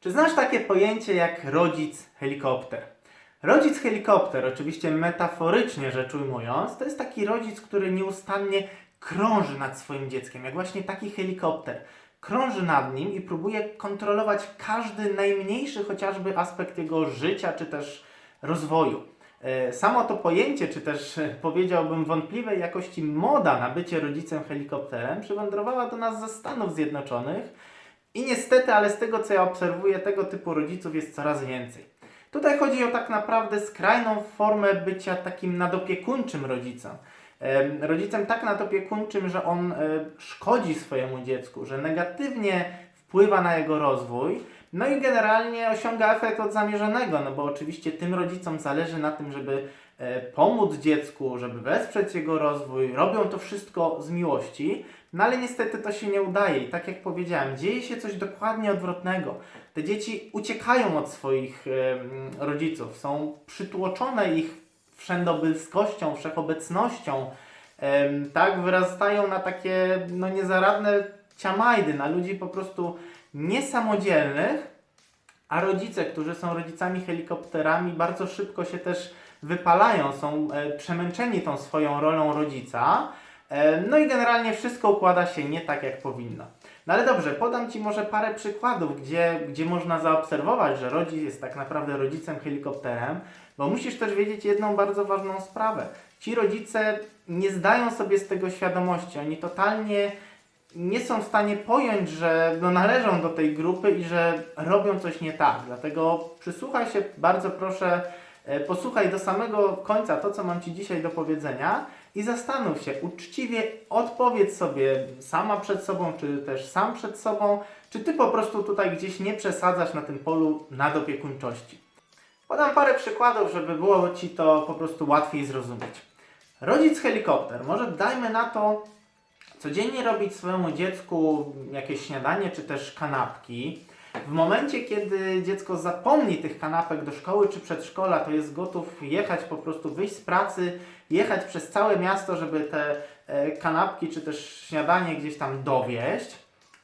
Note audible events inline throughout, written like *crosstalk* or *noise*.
Czy znasz takie pojęcie jak rodzic helikopter? Rodzic helikopter, oczywiście metaforycznie rzecz ujmując, to jest taki rodzic, który nieustannie krąży nad swoim dzieckiem, jak właśnie taki helikopter. Krąży nad nim i próbuje kontrolować każdy najmniejszy chociażby aspekt jego życia czy też rozwoju. E, Samo to pojęcie, czy też e, powiedziałbym wątpliwej jakości moda na bycie rodzicem helikopterem przywędrowała do nas ze Stanów Zjednoczonych i niestety, ale z tego co ja obserwuję, tego typu rodziców jest coraz więcej. Tutaj chodzi o tak naprawdę skrajną formę bycia takim nadopiekuńczym rodzicem. Em, Rodzicem tak nadopiekuńczym, że on e, szkodzi swojemu dziecku, że negatywnie wpływa na jego rozwój, no i generalnie osiąga efekt od zamierzonego, no bo oczywiście tym rodzicom zależy na tym, żeby pomóc dziecku, żeby wesprzeć jego rozwój, robią to wszystko z miłości, no ale niestety to się nie udaje. I tak jak powiedziałem, dzieje się coś dokładnie odwrotnego. Te dzieci uciekają od swoich rodziców, są przytłoczone ich wszędobylskością, wszechobecnością, tak, wyrastają na takie no, niezaradne ciamajdy, na ludzi po prostu niesamodzielnych, a rodzice, którzy są rodzicami helikopterami, bardzo szybko się też wypalają, są e, przemęczeni tą swoją rolą rodzica. E, no i generalnie wszystko układa się nie tak, jak powinno. No ale dobrze, podam Ci może parę przykładów, gdzie, gdzie można zaobserwować, że rodzic jest tak naprawdę rodzicem helikopterem, bo musisz też wiedzieć jedną bardzo ważną sprawę. Ci rodzice nie zdają sobie z tego świadomości, oni totalnie nie są w stanie pojąć, że no, należą do tej grupy i że robią coś nie tak. Dlatego przysłuchaj się, bardzo proszę, posłuchaj do samego końca to, co mam Ci dzisiaj do powiedzenia i zastanów się, uczciwie odpowiedz sobie sama przed sobą, czy też sam przed sobą, czy Ty po prostu tutaj gdzieś nie przesadzasz na tym polu nadopiekuńczości. Podam parę przykładów, żeby było Ci to po prostu łatwiej zrozumieć. Rodzic helikopter, może dajmy na to codziennie robić swojemu dziecku jakieś śniadanie czy też kanapki. W momencie, kiedy dziecko zapomni tych kanapek do szkoły czy przedszkola, to jest gotów jechać po prostu, wyjść z pracy, jechać przez całe miasto, żeby te e, kanapki czy też śniadanie gdzieś tam dowieść.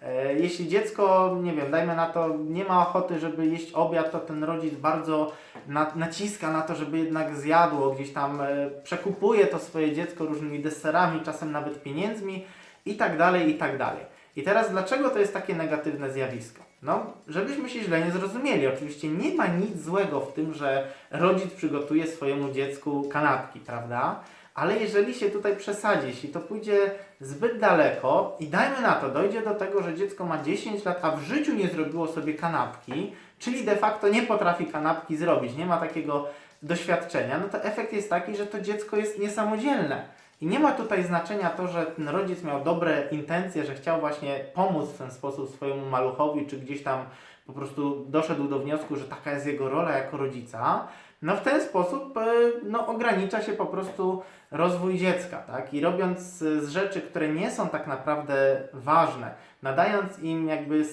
E, Jeśli dziecko, nie wiem, dajmy na to, nie ma ochoty, żeby jeść obiad, to ten rodzic bardzo na, naciska na to, żeby jednak zjadło, gdzieś tam e, przekupuje to swoje dziecko różnymi deserami, czasem nawet pieniędzmi i tak dalej, i tak dalej. I teraz dlaczego to jest takie negatywne zjawisko? No, żebyśmy się źle nie zrozumieli. Oczywiście nie ma nic złego w tym, że rodzic przygotuje swojemu dziecku kanapki, prawda? Ale jeżeli się tutaj przesadzi, jeśli to pójdzie zbyt daleko i dajmy na to, dojdzie do tego, że dziecko ma 10 lat, a w życiu nie zrobiło sobie kanapki, czyli de facto nie potrafi kanapki zrobić, nie ma takiego doświadczenia, no to efekt jest taki, że to dziecko jest niesamodzielne. I nie ma tutaj znaczenia to, że ten rodzic miał dobre intencje, że chciał właśnie pomóc w ten sposób swojemu maluchowi, czy gdzieś tam po prostu doszedł do wniosku, że taka jest jego rola jako rodzica. No w ten sposób e, no, ogranicza się po prostu rozwój dziecka, tak? I robiąc z rzeczy, które nie są tak naprawdę ważne, nadając im jakby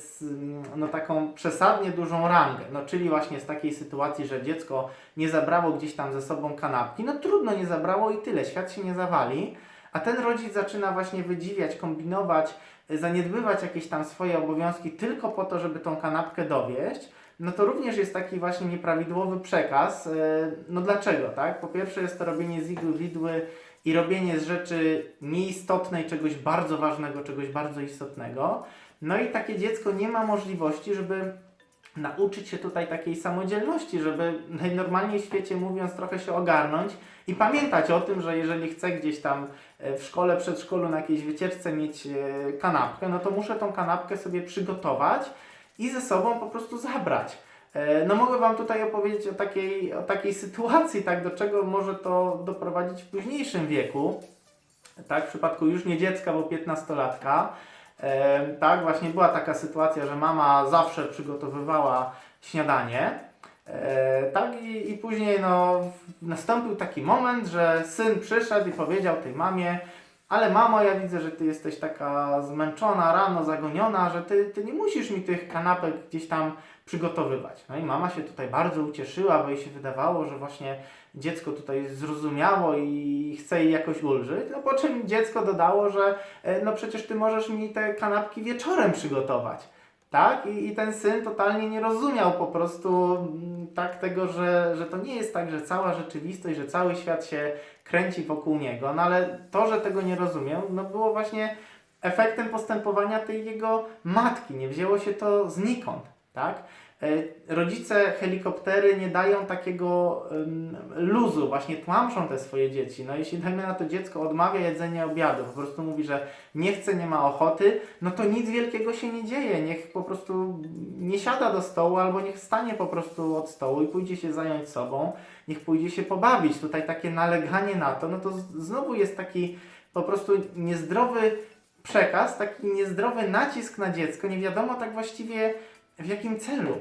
no, taką przesadnie dużą rangę, no czyli właśnie z takiej sytuacji, że dziecko nie zabrało gdzieś tam ze sobą kanapki, no trudno nie zabrało i tyle, świat się nie zawali, a ten rodzic zaczyna właśnie wydziwiać, kombinować, zaniedbywać jakieś tam swoje obowiązki tylko po to, żeby tą kanapkę dowieść, no to również jest taki właśnie nieprawidłowy przekaz. y, No dlaczego, tak? Po pierwsze jest to robienie z igły widły i robienie z rzeczy nieistotnej czegoś bardzo ważnego, czegoś bardzo istotnego. No i takie dziecko nie ma możliwości, żeby nauczyć się tutaj takiej samodzielności, żeby najnormalniej w świecie mówiąc trochę się ogarnąć i pamiętać o tym, że jeżeli chcę gdzieś tam e, w szkole, przedszkolu na jakiejś wycieczce mieć e, kanapkę, no to muszę tą kanapkę sobie przygotować i ze sobą po prostu zabrać. E, No mogę Wam tutaj opowiedzieć o takiej, o takiej sytuacji, tak, do czego może to doprowadzić w późniejszym wieku, tak, w przypadku już nie dziecka, bo 15-latka. E, tak, właśnie była taka sytuacja, że mama zawsze przygotowywała śniadanie. Tak, i, i później no, nastąpił taki moment, że syn przyszedł i powiedział tej mamie, ale mamo, ja widzę, że ty jesteś taka zmęczona, rano zagoniona, że ty, ty nie musisz mi tych kanapek gdzieś tam przygotowywać. No i mama się tutaj bardzo ucieszyła, bo jej się wydawało, że właśnie dziecko tutaj zrozumiało i chce jej jakoś ulżyć. No po czym dziecko dodało, że e, no przecież ty możesz mi te kanapki wieczorem przygotować. tak? I, I ten syn totalnie nie rozumiał po prostu mm, tak tego, że, że to nie jest tak, że cała rzeczywistość, że cały świat się kręci wokół niego, no ale to, że tego nie rozumiał, no było właśnie efektem postępowania tej jego matki. Nie wzięło się to znikąd, tak? E, Rodzice helikoptery nie dają takiego luzu, właśnie tłamszą te swoje dzieci. No jeśli dajmy na to dziecko odmawia jedzenia obiadu, po prostu mówi, że nie chce, nie ma ochoty, no to nic wielkiego się nie dzieje. Niech po prostu nie siada do stołu albo niech stanie po prostu od stołu i pójdzie się zająć sobą, niech pójdzie się pobawić. Tutaj takie naleganie na to, no to znowu jest taki po prostu niezdrowy przekaz, taki niezdrowy nacisk na dziecko, nie wiadomo tak właściwie w jakim celu.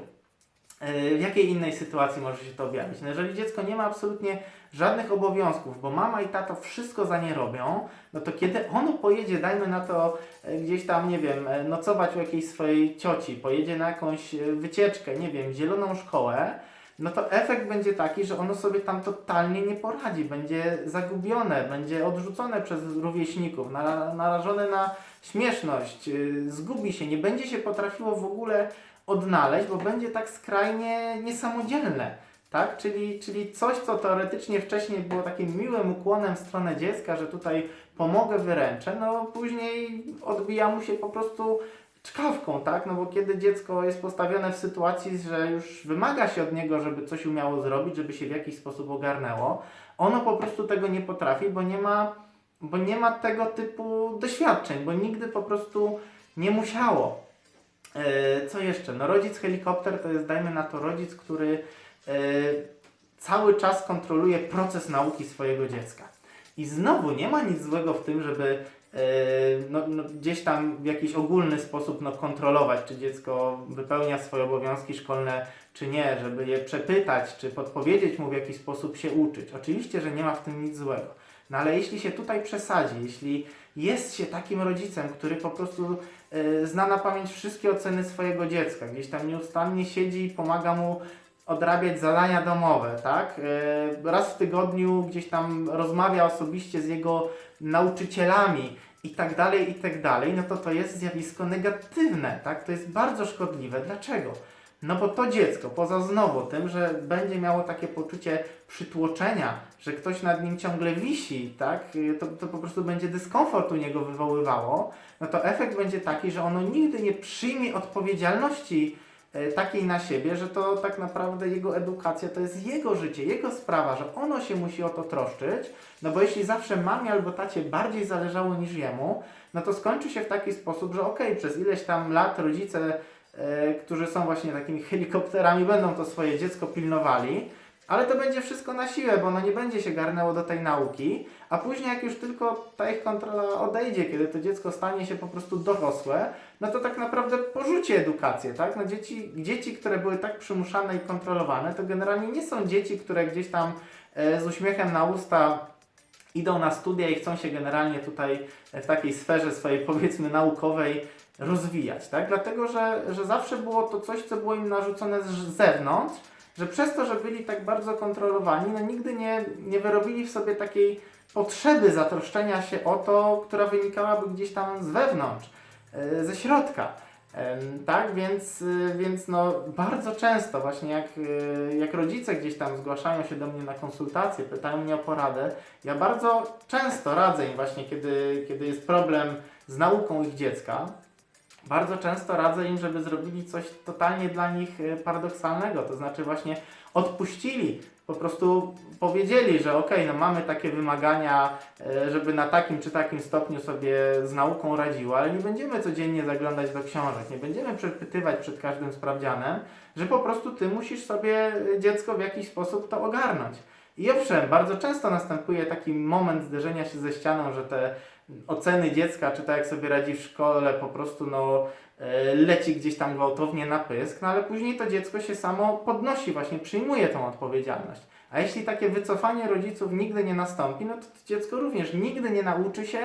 Yy, W jakiej innej sytuacji może się to objawić? No jeżeli dziecko nie ma absolutnie żadnych obowiązków, bo mama i tato wszystko za nie robią, no to kiedy ono pojedzie, dajmy na to e, gdzieś tam, nie wiem, e, nocować u jakiejś swojej cioci, pojedzie na jakąś e, wycieczkę, nie wiem, zieloną szkołę, no to efekt będzie taki, że ono sobie tam totalnie nie poradzi, będzie zagubione, będzie odrzucone przez rówieśników, nara- narażone na śmieszność, yy, zgubi się, nie będzie się potrafiło w ogóle odnaleźć, bo będzie tak skrajnie niesamodzielne. Tak? Czyli, czyli coś, co teoretycznie wcześniej było takim miłym ukłonem w stronę dziecka, że tutaj pomogę, wyręczę, no później odbija mu się po prostu czkawką, tak? No bo kiedy dziecko jest postawione w sytuacji, że już wymaga się od niego, żeby coś umiało zrobić, żeby się w jakiś sposób ogarnęło, ono po prostu tego nie potrafi, bo nie ma, bo nie ma tego typu doświadczeń, bo nigdy po prostu nie musiało. E, Co jeszcze? No rodzic helikopter to jest, dajmy na to, rodzic, który e, cały czas kontroluje proces nauki swojego dziecka. I znowu nie ma nic złego w tym, żeby no, no, gdzieś tam w jakiś ogólny sposób no, kontrolować, czy dziecko wypełnia swoje obowiązki szkolne, czy nie, żeby je przepytać, czy podpowiedzieć mu w jakiś sposób się uczyć. Oczywiście, że nie ma w tym nic złego. No ale jeśli się tutaj przesadzi, jeśli jest się takim rodzicem, który po prostu e, zna na pamięć wszystkie oceny swojego dziecka, gdzieś tam nieustannie siedzi i pomaga mu odrabiać zadania domowe, tak? E, Raz w tygodniu gdzieś tam rozmawia osobiście z jego nauczycielami i tak dalej, i tak dalej, no to to jest zjawisko negatywne, tak? To jest bardzo szkodliwe. Dlaczego? No bo to dziecko, poza znowu tym, że będzie miało takie poczucie przytłoczenia, że ktoś nad nim ciągle wisi, tak, y, to, to po prostu będzie dyskomfort u niego wywoływało, no to efekt będzie taki, że ono nigdy nie przyjmie odpowiedzialności e, takiej na siebie, że to tak naprawdę jego edukacja to jest jego życie, jego sprawa, że ono się musi o to troszczyć, no bo jeśli zawsze mamie albo tacie bardziej zależało niż jemu, no to skończy się w taki sposób, że okej, przez ileś tam lat rodzice, e, którzy są właśnie takimi helikopterami, będą to swoje dziecko pilnowali, ale to będzie wszystko na siłę, bo ono nie będzie się garnęło do tej nauki, a później jak już tylko ta ich kontrola odejdzie, kiedy to dziecko stanie się po prostu dorosłe, no to tak naprawdę porzuci edukację, tak? No dzieci, dzieci, które były tak przymuszane i kontrolowane, to generalnie nie są dzieci, które gdzieś tam e, z uśmiechem na usta idą na studia i chcą się generalnie tutaj w takiej sferze swojej powiedzmy naukowej rozwijać, tak? Dlatego, że, że zawsze było to coś, co było im narzucone z zewnątrz, że przez to, że byli tak bardzo kontrolowani, no nigdy nie, nie wyrobili w sobie takiej potrzeby zatroszczenia się o to, która wynikałaby gdzieś tam z wewnątrz, e, ze środka. Tak, więc, y, więc no bardzo często właśnie jak, y, jak rodzice gdzieś tam zgłaszają się do mnie na konsultacje, pytają mnie o poradę, ja bardzo często radzę im właśnie, kiedy, kiedy jest problem z nauką ich dziecka, bardzo często radzę im, żeby zrobili coś totalnie dla nich y, paradoksalnego, to znaczy właśnie odpuścili, po prostu powiedzieli, że okej, no mamy takie wymagania, e, żeby na takim czy takim stopniu sobie z nauką radziło, ale nie będziemy codziennie zaglądać do książek, nie będziemy przepytywać przed każdym sprawdzianem, że po prostu ty musisz sobie e, dziecko w jakiś sposób to ogarnąć. I owszem, bardzo często następuje taki moment zderzenia się ze ścianą, że te oceny dziecka, czy tak jak sobie radzi w szkole, po prostu no, e, leci gdzieś tam gwałtownie na pysk, no ale później to dziecko się samo podnosi, właśnie przyjmuje tą odpowiedzialność. A jeśli takie wycofanie rodziców nigdy nie nastąpi, no to, dziecko również nigdy nie nauczy się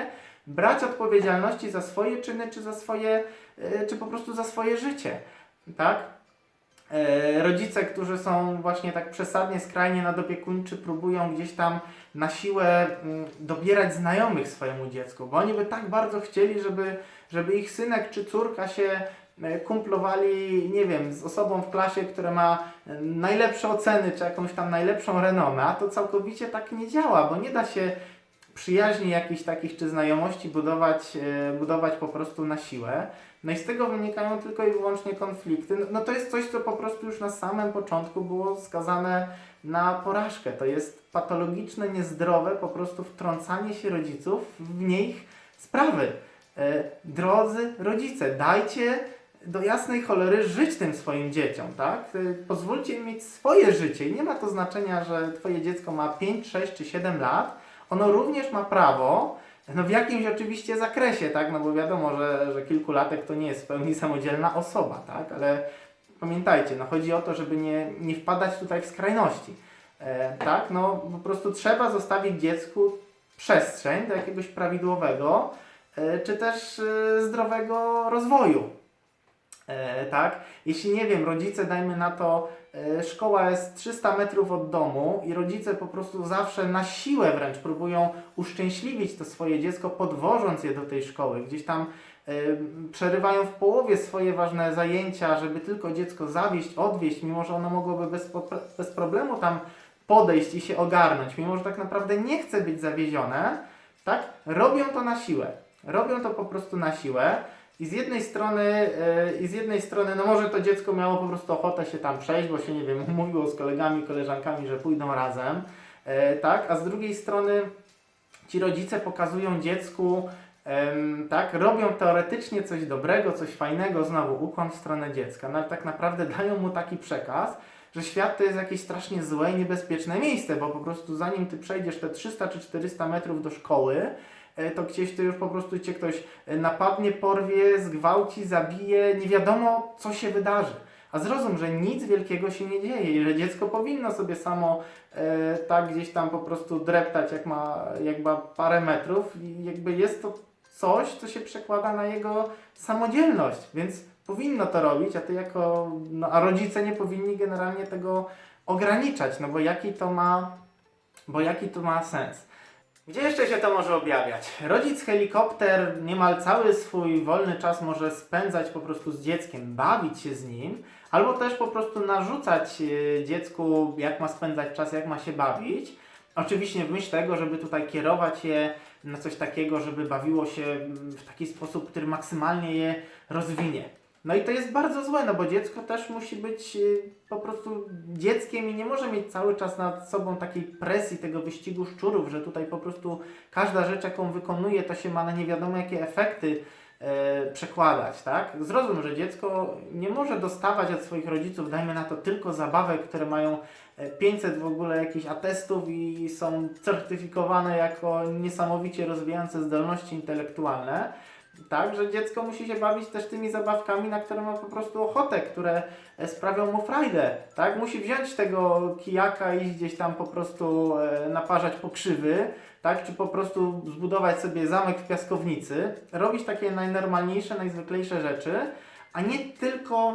brać odpowiedzialności za swoje czyny, czy za swoje, e, czy po prostu za swoje życie. Tak? E, rodzice, którzy są właśnie tak przesadnie skrajnie nadopiekuńczy, próbują gdzieś tam na siłę mm, dobierać znajomych swojemu dziecku, bo oni by tak bardzo chcieli, żeby, żeby ich synek czy córka się e, kumplowali, nie wiem, z osobą w klasie, która ma e, najlepsze oceny, czy jakąś tam najlepszą renomę, a to całkowicie tak nie działa, bo nie da się przyjaźni jakichś takich czy znajomości budować, budować po prostu na siłę. No i z tego wynikają tylko i wyłącznie konflikty. No, no to jest coś, co po prostu już na samym początku było skazane na porażkę. To jest patologiczne, niezdrowe po prostu wtrącanie się rodziców w nich sprawy. E, drodzy rodzice, dajcie do jasnej cholery żyć tym swoim dzieciom, tak? E, Pozwólcie im mieć swoje życie i nie ma to znaczenia, że twoje dziecko ma 5, 6 czy 7 lat. Ono również ma prawo, no w jakimś oczywiście zakresie, tak? No bo wiadomo, że, że kilkulatek to nie jest w pełni samodzielna osoba, tak? Ale pamiętajcie, no chodzi o to, żeby nie, nie wpadać tutaj w skrajności. E, tak? No po prostu trzeba zostawić dziecku przestrzeń do jakiegoś prawidłowego, e, czy też e, zdrowego rozwoju. E, tak? Jeśli nie wiem, rodzice, dajmy na to, e, szkoła jest 300 metrów od domu i rodzice po prostu zawsze na siłę wręcz próbują uszczęśliwić to swoje dziecko, podwożąc je do tej szkoły. Gdzieś tam e, przerywają w połowie swoje ważne zajęcia, żeby tylko dziecko zawieźć, odwieźć, mimo że ono mogłoby bez, bez problemu tam podejść i się ogarnąć, mimo że tak naprawdę nie chce być zawiezione, tak? Robią to na siłę. Robią to po prostu na siłę. I z jednej strony, e, i z jednej strony, no może to dziecko miało po prostu ochotę się tam przejść, bo się nie wiem, umówiło z kolegami, koleżankami, że pójdą razem, e, tak? A z drugiej strony ci rodzice pokazują dziecku, tak, robią teoretycznie coś dobrego, coś fajnego, znowu ukłon w stronę dziecka, no ale tak naprawdę *laughs* dają mu taki przekaz, że świat to jest jakieś strasznie złe i niebezpieczne miejsce, bo po prostu zanim ty przejdziesz te 300 czy 400 metrów do szkoły, to gdzieś to już po prostu cię ktoś e, napadnie, porwie, zgwałci, zabije, nie wiadomo co się wydarzy. A zrozum, że nic wielkiego się nie dzieje i że dziecko powinno sobie samo e, tak gdzieś tam po prostu dreptać, jak ma, jak ma parę metrów i jakby jest to coś, co się przekłada na jego samodzielność, więc powinno to robić, a ty jako, no, a rodzice nie powinni generalnie tego ograniczać, no bo jaki to ma, bo jaki to ma sens. Gdzie jeszcze się to może objawiać? Rodzic helikopter niemal cały swój wolny czas może spędzać po prostu z dzieckiem, bawić się z nim, albo też po prostu narzucać e, dziecku, jak ma spędzać czas, jak ma się bawić. Oczywiście w myśl tego, żeby tutaj kierować je na coś takiego, żeby bawiło się mm, w taki sposób, który maksymalnie je rozwinie. No i to jest bardzo złe, no bo dziecko też musi być y, po prostu dzieckiem i nie może mieć cały czas nad sobą takiej presji tego wyścigu szczurów, że tutaj po prostu każda rzecz, jaką wykonuje, to się ma na nie wiadomo jakie efekty e, przekładać, tak? Zrozum, że dziecko nie może dostawać od swoich rodziców, dajmy na to, tylko zabawek, które mają e, 500 w ogóle jakichś atestów i są certyfikowane jako niesamowicie rozwijające zdolności intelektualne. Tak, że dziecko musi się bawić też tymi zabawkami, na które ma po prostu ochotę, które e, sprawią mu frajdę, tak? Musi wziąć tego kijaka i gdzieś tam po prostu e, naparzać pokrzywy, tak? Czy po prostu zbudować sobie zamek w piaskownicy, robić takie najnormalniejsze, najzwyklejsze rzeczy, a nie tylko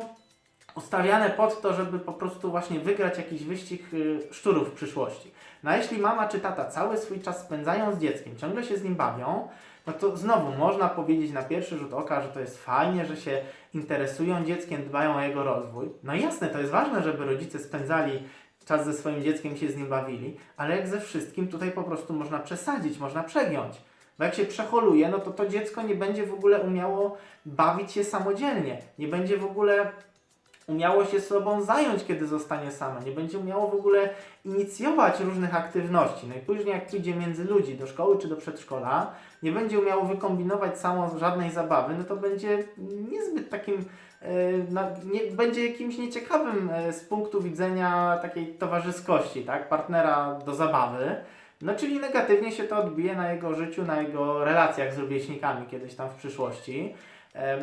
ustawiane pod to, żeby po prostu właśnie wygrać jakiś wyścig y, szczurów w przyszłości. No a jeśli mama czy tata cały swój czas spędzają z dzieckiem, ciągle się z nim bawią, no to znowu można powiedzieć na pierwszy rzut oka, że to jest fajnie, że się interesują dzieckiem, dbają o jego rozwój. No jasne, to jest ważne, żeby rodzice spędzali czas ze swoim dzieckiem, się z nim bawili, ale jak ze wszystkim tutaj po prostu można przesadzić, można przegiąć. Bo jak się przeholuje, no to to dziecko nie będzie w ogóle umiało bawić się samodzielnie, nie będzie w ogóle umiało się sobą zająć, kiedy zostanie same, nie będzie umiało w ogóle inicjować różnych aktywności. No jak pójdzie między ludzi, do szkoły czy do przedszkola, nie będzie umiało wykombinować samo żadnej zabawy, no to będzie niezbyt takim, na, nie, będzie jakimś nieciekawym e, z punktu widzenia takiej towarzyskości, tak, partnera do zabawy. No czyli negatywnie się to odbije na jego życiu, na jego relacjach z rówieśnikami kiedyś tam w przyszłości.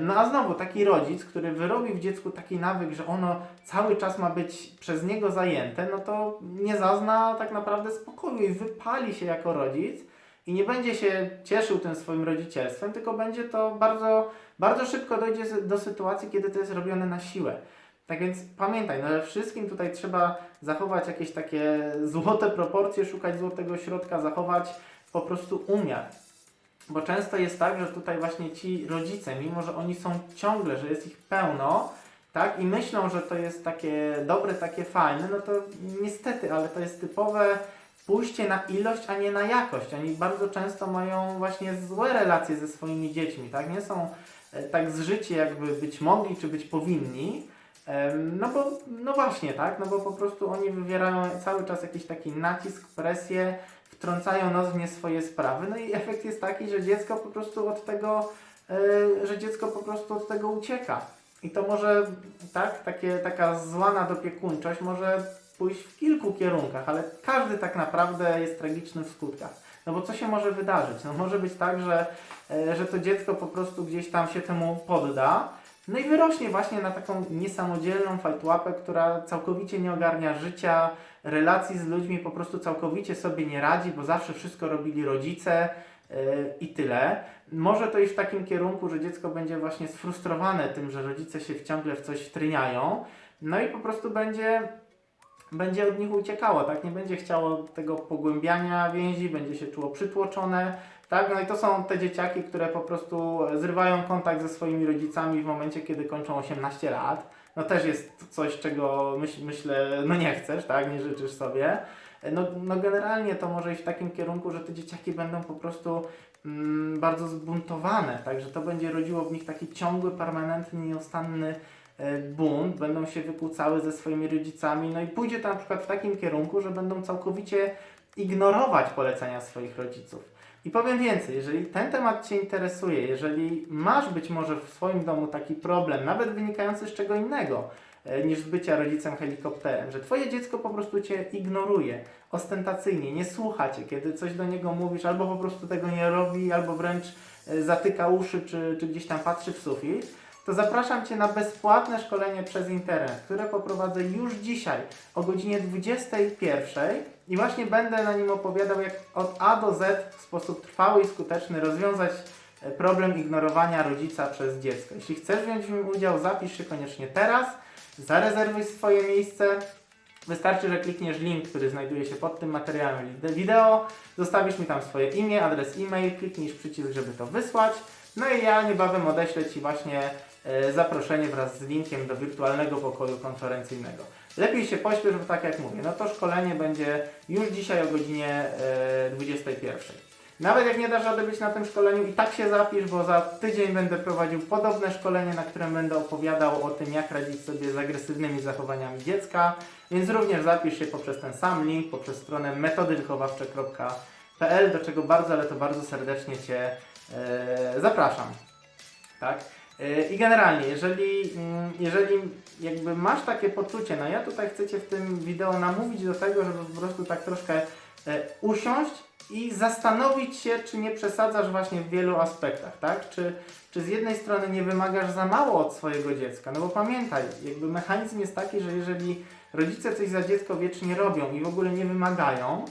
No a znowu taki rodzic, który wyrobi w dziecku taki nawyk, że ono cały czas ma być przez niego zajęte, no to nie zazna tak naprawdę spokoju i wypali się jako rodzic i nie będzie się cieszył tym swoim rodzicielstwem, tylko będzie to bardzo, bardzo szybko dojdzie do sytuacji, kiedy to jest robione na siłę. Tak więc pamiętaj, no że wszystkim tutaj trzeba zachować jakieś takie złote proporcje, szukać złotego środka, zachować po prostu umiar. Bo często jest tak, że tutaj właśnie ci rodzice, mimo że oni są ciągle, że jest ich pełno, tak, i myślą, że to jest takie dobre, takie fajne, no to niestety, ale to jest typowe pójście na ilość, a nie na jakość. Oni bardzo często mają właśnie złe relacje ze swoimi dziećmi, tak, nie są e, tak zżyci, jakby być mogli, czy być powinni, no bo, no właśnie, tak, no bo po prostu oni wywierają cały czas jakiś taki nacisk, presję, wtrącają nos w nie swoje sprawy, no i efekt jest taki, że dziecko po prostu od tego, e, że dziecko po prostu od tego ucieka. I to może, tak, takie, taka zła nadopiekuńczość może pójść w kilku kierunkach, ale każdy tak naprawdę jest tragiczny w skutkach. No bo co się może wydarzyć? No może być tak, że, e, że to dziecko po prostu gdzieś tam się temu podda, no i wyrośnie właśnie na taką niesamodzielną fajtłapę, która całkowicie nie ogarnia życia, relacji z ludźmi, po prostu całkowicie sobie nie radzi, bo zawsze wszystko robili rodzice yy, i tyle. Może to iść w takim kierunku, że dziecko będzie właśnie sfrustrowane tym, że rodzice się ciągle w coś wtryniają, no i po prostu będzie będzie od nich uciekało, tak? Nie będzie chciało tego pogłębiania więzi, będzie się czuło przytłoczone, tak? No i to są te dzieciaki, które po prostu zrywają kontakt ze swoimi rodzicami w momencie, kiedy kończą 18 lat. No też jest coś, czego myśl, myślę, no nie chcesz, tak? Nie życzysz sobie. No, no generalnie to może iść w takim kierunku, że te dzieciaki będą po prostu mm, bardzo zbuntowane, tak? Że to będzie rodziło w nich taki ciągły, permanentny, nieustanny e, bunt, będą się wykłócały ze swoimi rodzicami, no i pójdzie to na przykład w takim kierunku, że będą całkowicie ignorować polecenia swoich rodziców. I powiem więcej, jeżeli ten temat Cię interesuje, jeżeli masz być może w swoim domu taki problem, nawet wynikający z czego innego e, niż z bycia rodzicem helikopterem, że Twoje dziecko po prostu Cię ignoruje ostentacyjnie, nie słucha Cię, kiedy coś do niego mówisz, albo po prostu tego nie robi, albo wręcz e, zatyka uszy, czy, czy gdzieś tam patrzy w sufit, to zapraszam Cię na bezpłatne szkolenie przez internet, które poprowadzę już dzisiaj o godzinie 21 i właśnie będę na nim opowiadał, jak od A do Z w sposób trwały i skuteczny rozwiązać e, problem ignorowania rodzica przez dziecko. Jeśli chcesz wziąć w nim udział, zapisz się koniecznie teraz, zarezerwuj swoje miejsce. Wystarczy, że klikniesz link, który znajduje się pod tym materiałem wideo, zostawisz mi tam swoje imię, adres e-mail, klikniesz przycisk, żeby to wysłać. No i ja niebawem odeślę Ci właśnie e, zaproszenie wraz z linkiem do wirtualnego pokoju konferencyjnego. Lepiej się pośpiesz, bo tak jak mówię, no to szkolenie będzie już dzisiaj o godzinie e, 21. Nawet jak nie dasz rady być na tym szkoleniu, i tak się zapisz, bo za tydzień będę prowadził podobne szkolenie, na którym będę opowiadał o tym, jak radzić sobie z agresywnymi zachowaniami dziecka, więc również zapisz się poprzez ten sam link, poprzez stronę metodywychowawcze.pl, do czego bardzo, ale to bardzo serdecznie Cię e, zapraszam. Tak? I generalnie, jeżeli, mm, jeżeli jakby masz takie poczucie, no ja tutaj chcę Cię w tym wideo namówić do tego, żeby po prostu tak troszkę e, usiąść i zastanowić się, czy nie przesadzasz właśnie w wielu aspektach, tak? Czy, czy z jednej strony nie wymagasz za mało od swojego dziecka, no bo pamiętaj, jakby mechanizm jest taki, że jeżeli rodzice coś za dziecko wiecznie robią i w ogóle nie wymagają,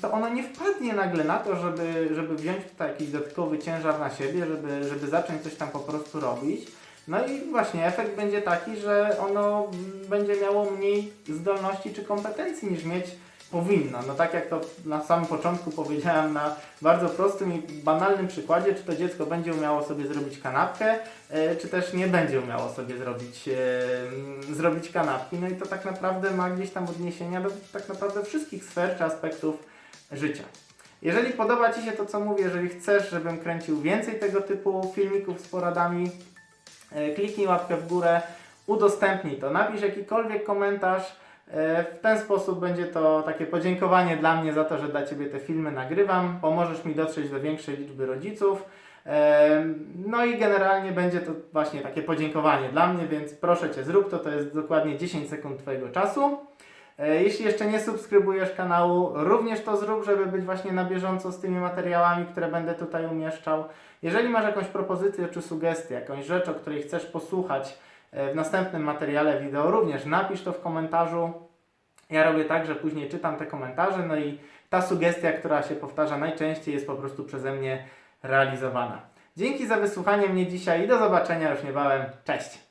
to ono nie wpadnie nagle na to, żeby, żeby wziąć tutaj jakiś dodatkowy ciężar na siebie, żeby, żeby zacząć coś tam po prostu robić. No i właśnie efekt będzie taki, że ono będzie miało mniej zdolności czy kompetencji niż mieć powinno. No tak jak to na samym początku powiedziałem na bardzo prostym i banalnym przykładzie, czy to dziecko będzie umiało sobie zrobić kanapkę, e, czy też nie będzie umiało sobie zrobić, e, zrobić kanapki. No i to tak naprawdę ma gdzieś tam odniesienia do tak naprawdę wszystkich sfer czy aspektów życia. Jeżeli podoba Ci się to, co mówię, jeżeli chcesz, żebym kręcił więcej tego typu filmików z poradami, e, kliknij łapkę w górę, udostępnij to, napisz jakikolwiek komentarz. E, W ten sposób będzie to takie podziękowanie dla mnie za to, że dla Ciebie te filmy nagrywam. Pomożesz mi dotrzeć do większej liczby rodziców. E, No i generalnie będzie to właśnie takie podziękowanie dla mnie, więc proszę Cię, zrób to, to jest dokładnie 10 sekund Twojego czasu. E, Jeśli jeszcze nie subskrybujesz kanału, również to zrób, żeby być właśnie na bieżąco z tymi materiałami, które będę tutaj umieszczał. Jeżeli masz jakąś propozycję czy sugestię, jakąś rzecz, o której chcesz posłuchać e, w następnym materiale wideo, również napisz to w komentarzu. Ja robię tak, że później czytam te komentarze, no i ta sugestia, która się powtarza najczęściej, jest po prostu przeze mnie realizowana. Dzięki za wysłuchanie mnie dzisiaj i do zobaczenia już niebawem. Cześć!